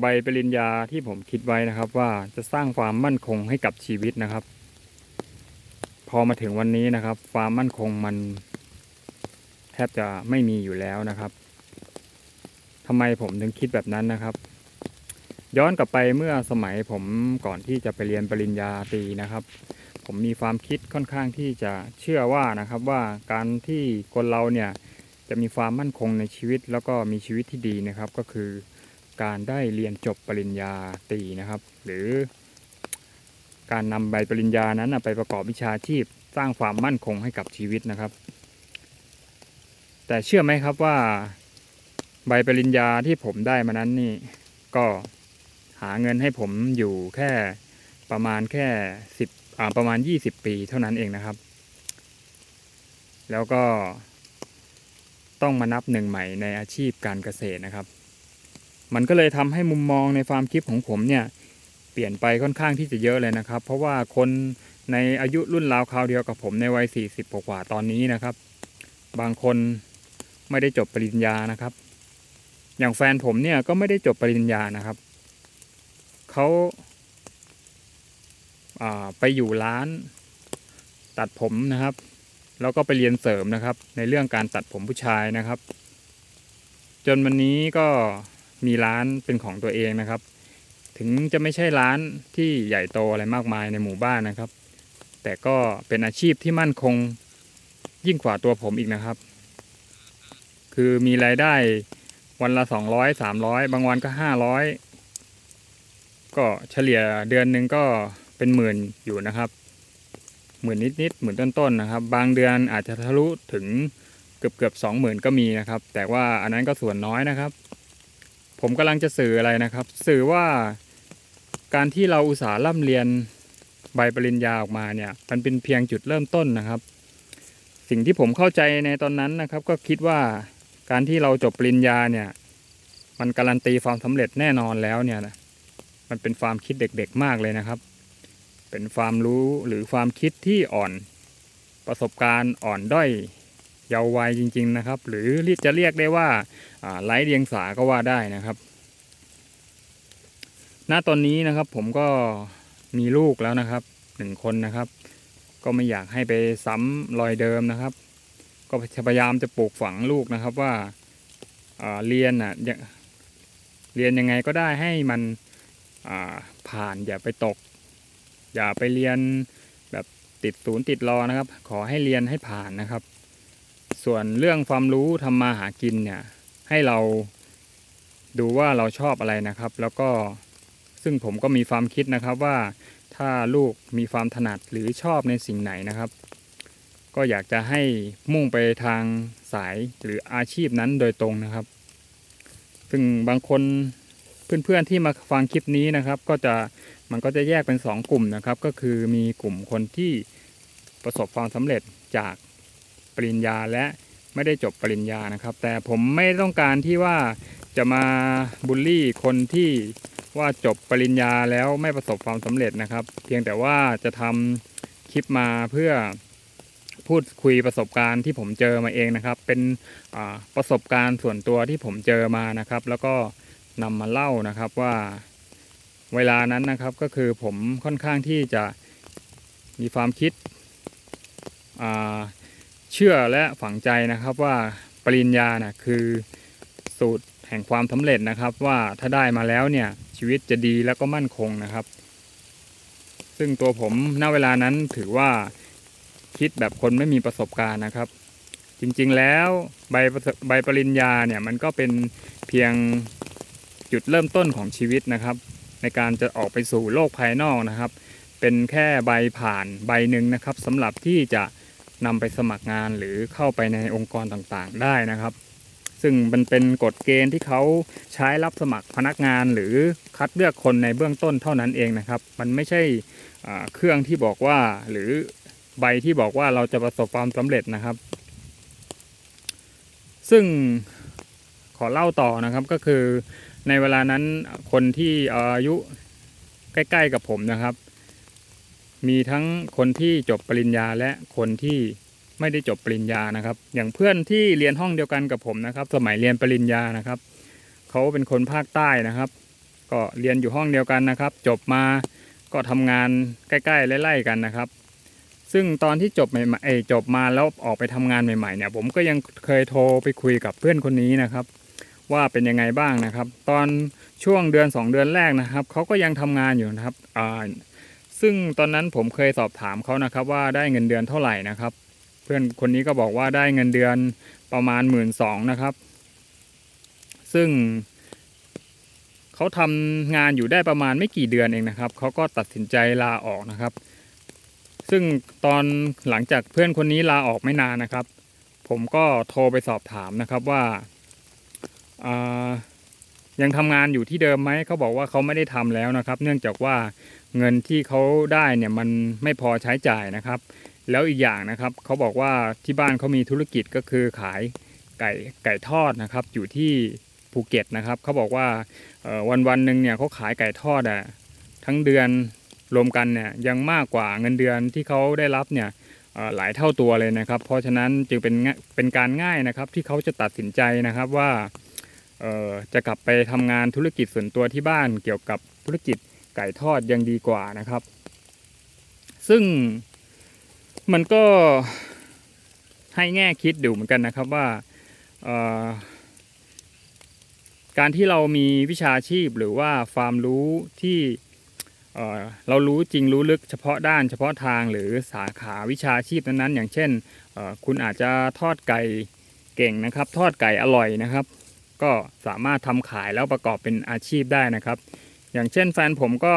ใบปริญญาที่ผมคิดไว้นะครับ ว่าจะสร้างความมั่นคงให้กับชีวิตนะครับ พอมาถึงวันนี้นะครับ ความมั่นคงมันแทบจะไม่มีอยู่แล้วนะครับทำไมผมถึงคิดแบบนั้นนะครับ ย้อนกลับไปเมื่อสมัยผมก่อนที่จะไปเรียนปริญญาตรีนะครับ ผมมีความคิดค่อนข้างที่จะเชื่อว่านะครับว่าการที่คนเราเนี่ยจะมีความมั่นคงในชีวิตแล้วก็มีชีวิตที่ดีนะครับ ก็คือ การได้เรียนจบปริญญาตรีนะครับ หรือ การนำใบปริญญานั้นไปประกอบวิชาชีพสร้างความมั่นคงให้กับชีวิตนะครับ แต่เชื่อไหมครับว่า ใบปริญญาที่ผมได้มานั้นนี่ก็หาเงินให้ผมอยู่แค่ประมาณแค่สิบอ่าประมาณ 20 ปีเท่านั้นเองนะครับ แล้วก็ต้องมานับหนึ่งใหม่ในอาชีพการเกษตรนะครับ มันก็เลยทำให้มุมมองในความคิดของผมเนี่ยเปลี่ยนไปค่อนข้างที่จะเยอะเลยนะครับ เพราะว่าคนในอายุรุ่นราวคราวเดียวกับผมในวัย 40 กว่าตอนนี้นะครับ บางคนไม่ได้จบปริญญานะครับ อย่างแฟนผมเนี่ยก็ไม่ได้จบปริญญานะครับเขาาไปอยู่ร้านตัดผมนะครับ แล้วก็ไปเรียนเสริมนะครับ ในเรื่องการตัดผมผู้ชายนะครับ จนวันนี้ก็ มีร้านเป็นของตัวเองนะครับ ถึงจะไม่ใช่ร้านที่ใหญ่โตอะไรมากมายในหมู่บ้านนะครับ แต่ก็เป็นอาชีพที่มั่นคงยิ่งกว่าตัวผมอีกนะครับ คือมีรายได้วันละสองร้อยสามร้อยบางวันก็ห้าร้อยก็เฉลี่ยเดือนหนึ่งก็เป็นหมื่นอยู่นะครับหมื่นนิดๆหมื่นต้นๆนะครับ บางเดือนอาจจะทะลุถึงเกือบเกือบสองหมื่นก็มีนะครับ แต่ว่าอันนั้นก็ส่วนน้อยนะครับ ผมกำลังจะสื่ออะไรนะครับ สื่อว่าการที่เราอุตสาห์ร่ำเรียนใบปริญญาออกมาเนี่ย มันเป็นเพียงจุดเริ่มต้นนะครับ สิ่งที่ผมเข้าใจในตอนนั้นนะครับ ก็คิดว่าการที่เราจบปริญญาเนี่ย มันการันตีความสำเร็จแน่นอนแล้วเนี่ยนะมันเป็นความคิดเด็กๆมากเลยนะครับ เป็นความรู้หรือความคิดที่อ่อนประสบการณ์อ่อนด้อย เยาว์วัยจริง ๆนะครับ หรือจะเรียกได้ว่าไร้เดียงสาก็ว่าได้นะครับ ณตอนนี้นะครับผมก็มีลูกแล้วนะครับหนึ่งคนนะครับ ก็ไม่อยากให้ไปซ้ำรอยเดิมนะครับ ก็พยายามจะปลูกฝังลูกนะครับว่าาเรียนอะเรียนยังไงก็ได้ให้มันผ่านอย่าไปตก อย่าไปเรียนแบบติดศูนย์ติดรอนะครับ ขอให้เรียนให้ผ่านนะครับ ส่วนเรื่องความรู้ทำมาหากินเนี่ย ให้เราดูว่าเราชอบอะไรนะครับ แล้วก็ซึ่งผมก็มีความคิดนะครับว่าถ้าลูกมีความถนัดหรือชอบในสิ่งไหนนะครับ ก็อยากจะให้มุ่งไปทางสายหรืออาชีพนั้นโดยตรงนะครับ ซึ่งบางคนเพื่อนๆที่มาฟังคลิปนี้นะครับ ก็จะมันก็จะแยกเป็นสองกลุ่มนะครับ ก็คือมีกลุ่มคนที่ประสบความสำเร็จจาก ปริญญาและไม่ได้จบปริญญานะครับ แต่ผมไม่ต้องการที่ว่าจะมาบูลลี่คนที่ว่าจบปริญญาแล้วไม่ประสบความสำเร็จนะครับ เพียงแต่ว่าจะทำคลิปมาเพื่อพูดคุยประสบการณ์ที่ผมเจอมาเองนะครับ เป็นประสบการณ์ส่วนตัวที่ผมเจอมานะครับ แล้วก็นำมาเล่านะครับว่าเวลานั้นนะครับก็คือผมค่อนข้างที่จะมีความคิดอ่า เชื่อและฝังใจนะครับว่าปริญญานะคือสูตรแห่งความสำเร็จนะครับ ว่าถ้าได้มาแล้วเนี่ยชีวิตจะดีแล้วก็มั่นคงนะครับ ซึ่งตัวผมณเวลานั้นถือว่าคิดแบบคนไม่มีประสบการณ์นะครับ จริงๆแล้วใบใบปริญญาเนี่ยมันก็เป็นเพียงจุดเริ่มต้นของชีวิตนะครับ ในการจะออกไปสู่โลกภายนอกนะครับ เป็นแค่ใบผ่านใบหนึ่งนะครับสำหรับที่จะ นำไปสมัครงานหรือเข้าไปในองค์กรต่างๆ ได้นะครับ ซึ่งมันเป็นกฎเกณฑ์ที่เขาใช้รับสมัครพนักงานหรือคัดเลือกคนในเบื้องต้นเท่านั้นเองนะครับ มันไม่ใช่เครื่องที่บอกว่าหรือใบที่บอกว่าเราจะประสบความสำเร็จนะครับ ซึ่งขอเล่าต่อนะครับก็คือในเวลานั้นคนที่อายุใกล้ ๆ กับผมนะครับ มีทั้งคนที่จบปริญญาและคนที่ไม่ได้จบปริญญานะครับ อย่างเพื่อนที่เรียนห้องเดียวกันกับผมนะครับ สมัยเรียนปริญญานะครับเขาเป็นคนภาคใต้นะครับ ก็เรียนอยู่ห้องเดียวกันนะครับ จบมาก็ทำงานใกล้ๆไล่ๆกันนะครับ ซึ่งตอนที่จบใหม่ๆจบมาแล้วออกไปทำงานใหม่ๆเนี่ย ผมก็ยังเคยโทรไปคุยกับเพื่อนคนนี้นะครับ ว่าเป็นยังไงบ้างนะครับ ตอนช่วงเดือน 2 เดือนแรกนะครับเขาก็ยังทำงานอยู่นะครับอ่า ซึ่งตอนนั้นผมเคยสอบถามเขานะครับว่าได้เงินเดือนเท่าไหร่นะครับ เพื่อนคนนี้ก็บอกว่าได้เงินเดือนประมาณหมื่นสองนะครับ ซึ่งเขาทำงานอยู่ได้ประมาณไม่กี่เดือนเองนะครับเขาก็ตัดสินใจลาออกนะครับ ซึ่งตอนหลังจากเพื่อนคนนี้ลาออกไม่นานนะครับ ผมก็โทรไปสอบถามนะครับว่าายังทำงานอยู่ที่เดิมไหมเขาบอกว่าเขาไม่ได้ทำแล้วนะครับ เนื่องจากว่า เงินที่เขาได้เนี่ยมันไม่พอใช้จ่ายนะครับ แล้วอีกอย่างนะครับเขาบอกว่าที่บ้านเขามีธุรกิจก็คือขายไก่ไก่ทอดนะครับ อยู่ที่ภูเก็ตนะครับเขาบอกว่าวันวันหนึ่งเนี่ยเขาขายไก่ทอดอะทั้งเดือนรวมกันเนี่ยยังมากกว่าเงินเดือนที่เขาได้รับเนี่ยหลายเท่าตัวเลยนะครับ เพราะฉะนั้นจึงเป็นเป็นการง่ายนะครับ ที่เขาจะตัดสินใจนะครับว่าจะกลับไปทำงานธุรกิจส่วนตัวที่บ้านเกี่ยวกับธุรกิจ ไก่ทอดยังดีกว่านะครับ ซึ่งมันก็ให้แง่คิดดูเหมือนกันนะครับว่าการที่เรามีวิชาชีพหรือว่าความรู้ที่เเรารู้จริงรู้ลึกเฉพาะด้านเฉพาะทางหรือสาขาวิชาชีพนั้นๆอย่างเช่น คุณอาจจะทอดไก่เก่งนะครับ ทอดไก่อร่อยนะครับ ก็สามารถทำขายแล้วประกอบเป็นอาชีพได้นะครับ อย่างเช่นแฟนผมก็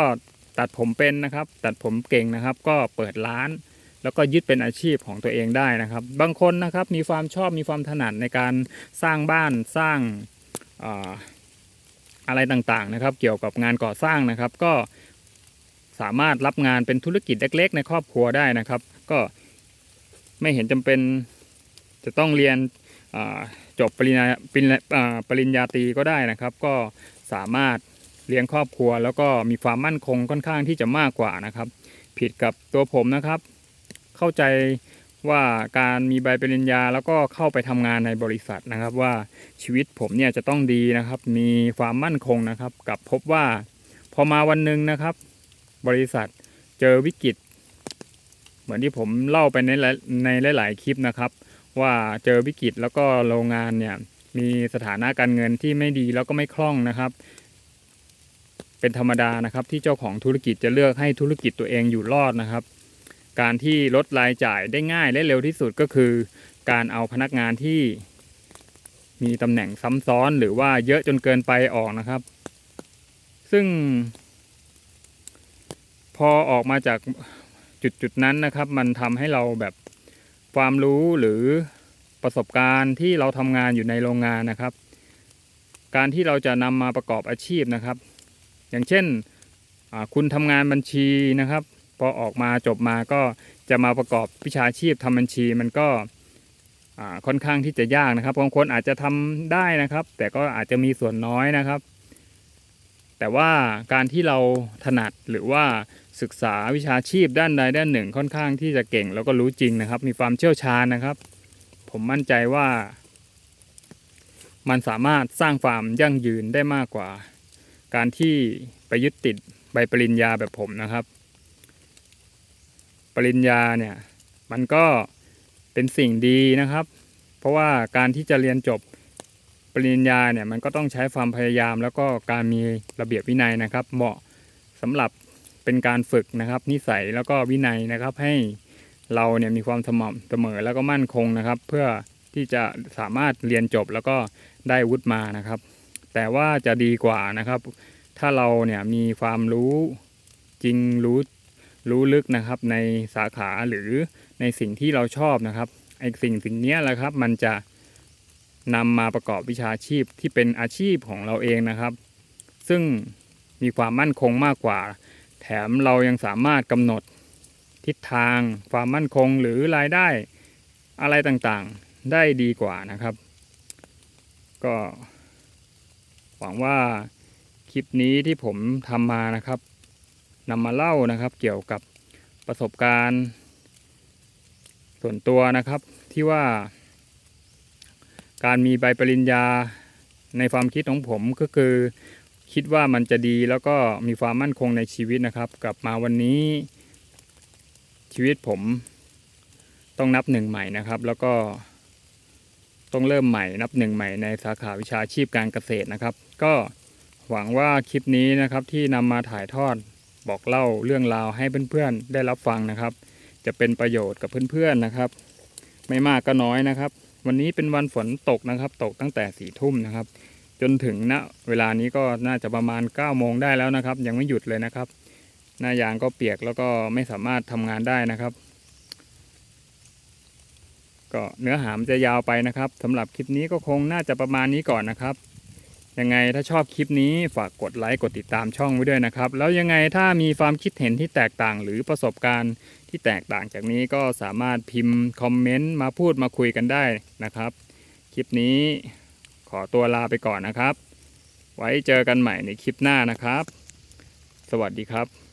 ตัดผมเป็นนะครับ ตัดผมเก่งนะครับ ก็เปิดร้าน แล้วก็ยึดเป็นอาชีพของตัวเองได้นะครับ บางคนนะครับมีความชอบมีความถนัดในการสร้างบ้านสร้างอะไรต่างๆนะครับ เกี่ยวกับงานก่อสร้างนะครับ ก็สามารถรับงานเป็นธุรกิจเล็ก ๆ ในครอบครัวได้นะครับ ก็ไม่เห็นจำเป็นจะต้องเรียนจบปริญญาปริญญาตรีก็ได้นะครับ ก็สามารถ เลี้ยงครอบครัว แล้วก็มีความมั่นคงค่อนข้างที่จะมากกว่านะครับ ผิดกับตัวผมนะครับ เข้าใจว่าการมีใบปริญญาแล้วก็เข้าไปทำงานในบริษัทนะครับ ว่าชีวิตผมเนี่ยจะต้องดีนะครับ มีความมั่นคงนะครับ กับพบว่าพอมาวันหนึ่งนะครับ บริษัทเจอวิกฤต เหมือนที่ผมเล่าไปในในหลาย ๆ คลิปนะครับ ว่าเจอวิกฤตแล้วก็โรงงานเนี่ยมีสถานะการเงินที่ไม่ดีแล้วก็ไม่คล่องนะครับ เป็นธรรมดานะครับ ที่เจ้าของธุรกิจจะเลือกให้ธุรกิจตัวเองอยู่รอดนะครับ การที่ลดรายจ่ายได้ง่ายและเร็วที่สุดก็คือ การเอาพนักงานที่มีตำแหน่งซ้ำซ้อนหรือว่าเยอะจนเกินไปออกนะครับ ซึ่ง พอออกมาจากจุดจุดนั้นนะครับ มันทำให้เราแบบความรู้หรือประสบการณ์ที่เราทำงานอยู่ในโรงงานนะครับ การที่เราจะนำมาประกอบอาชีพนะครับ อย่างเช่นคุณทำงานบัญชีนะครับ พอออกมาจบมาก็จะมาประกอบวิชาชีพทำบัญชีมันก็ค่อนข้างที่จะยากนะครับบางคนอาจจะทำได้นะครับ แต่ก็อาจจะมีส่วนน้อยนะครับ แต่ว่าการที่เราถนัดหรือว่าศึกษาวิชาชีพด้านใดด้านหนึ่งค่อนข้างที่จะเก่งแล้วก็รู้จริงนะครับ มีความเชี่ยวชาญนะครับ ผมมั่นใจว่า มันสามารถสร้างความยั่งยืนได้มากกว่า การที่ไปยึดติดใบปริญญาแบบผมนะครับ ปริญญาเนี่ยมันก็เป็นสิ่งดีนะครับ เพราะว่าการที่จะเรียนจบปริญญาเนี่ยมันก็ต้องใช้ความพยายาม แล้วก็การมีระเบียบวินัยนะครับ เหมาะสำหรับเป็นการฝึกนะครับ นิสัยแล้วก็วินัยนะครับ ให้เราเนี่ยมีความสม่ำเสมอแล้วก็มั่นคงนะครับ เพื่อที่จะสามารถเรียนจบแล้วก็ได้วุฒิมานะครับ แต่ว่าจะดีกว่านะครับ ถ้าเราเนี่ยมีความรู้จริงรู้รู้ลึกนะครับในสาขาหรือในสิ่งที่เราชอบนะครับไอสิ่งสิ่งนี้แหละครับ มันจะนำมาประกอบวิชาชีพที่เป็นอาชีพของเราเองนะครับ ซึ่งมีความมั่นคงมากกว่า แถมเรายังสามารถกำหนดทิศทาง ความมั่นคงหรือรายได้อะไรต่างๆ ได้ดีกว่านะครับ ก็ หวังว่าคลิปนี้ที่ผมทำมานะครับนำมาเล่านะครับ เกี่ยวกับประสบการณ์ ส่วนตัวนะครับที่ว่า การมีใบปริญญาในความคิดของผมก็คือ คิดว่ามันจะดีแล้วก็มีความมั่นคงในชีวิตนะครับ กลับมาวันนี้ชีวิตผมต้องนับหนึ่งใหม่นะครับ แล้วก็ ต้องเริ่มใหม่นับหนึ่งใหม่ในสาขาวิชาชีพการเกษตรนะครับ ก็หวังว่าคลิปนี้นะครับที่นำมาถ่ายทอดบอกเล่าเรื่องราวให้เพื่อนๆได้รับฟังนะครับ จะเป็นประโยชน์กับเพื่อนๆนะครับ ไม่มากก็น้อยนะครับ วันนี้เป็นวันฝนตกนะครับ ตกตั้งแต่สี่ทุ่มนะครับ จนถึงณเวลานี้ก็น่าจะประมาณ9ก้าโมงได้แล้วนะครับ ยังไม่หยุดเลยนะครับ หน้ายางก็เปียกแล้วก็ไม่สามารถทำงานได้นะครับ ก็เนื้อหามจะยาวไปนะครับสำหรับคลิปนี้ก็คงน่าจะประมาณนี้ก่อนนะครับ ยังไงถ้าชอบคลิปนี้ฝากกดไลค์กดติดตามช่องไว้ด้วยนะครับ แล้วยังไงถ้ามีความคิดเห็นที่แตกต่างหรือประสบการณ์ที่แตกต่างจากนี้ก็สามารถพิมพ์คอมเมนต์มาพูดมาคุยกันได้นะครับ คลิปนี้ขอตัวลาไปก่อนนะครับ ไว้เจอกันใหม่ในคลิปหน้านะครับ สวัสดีครับ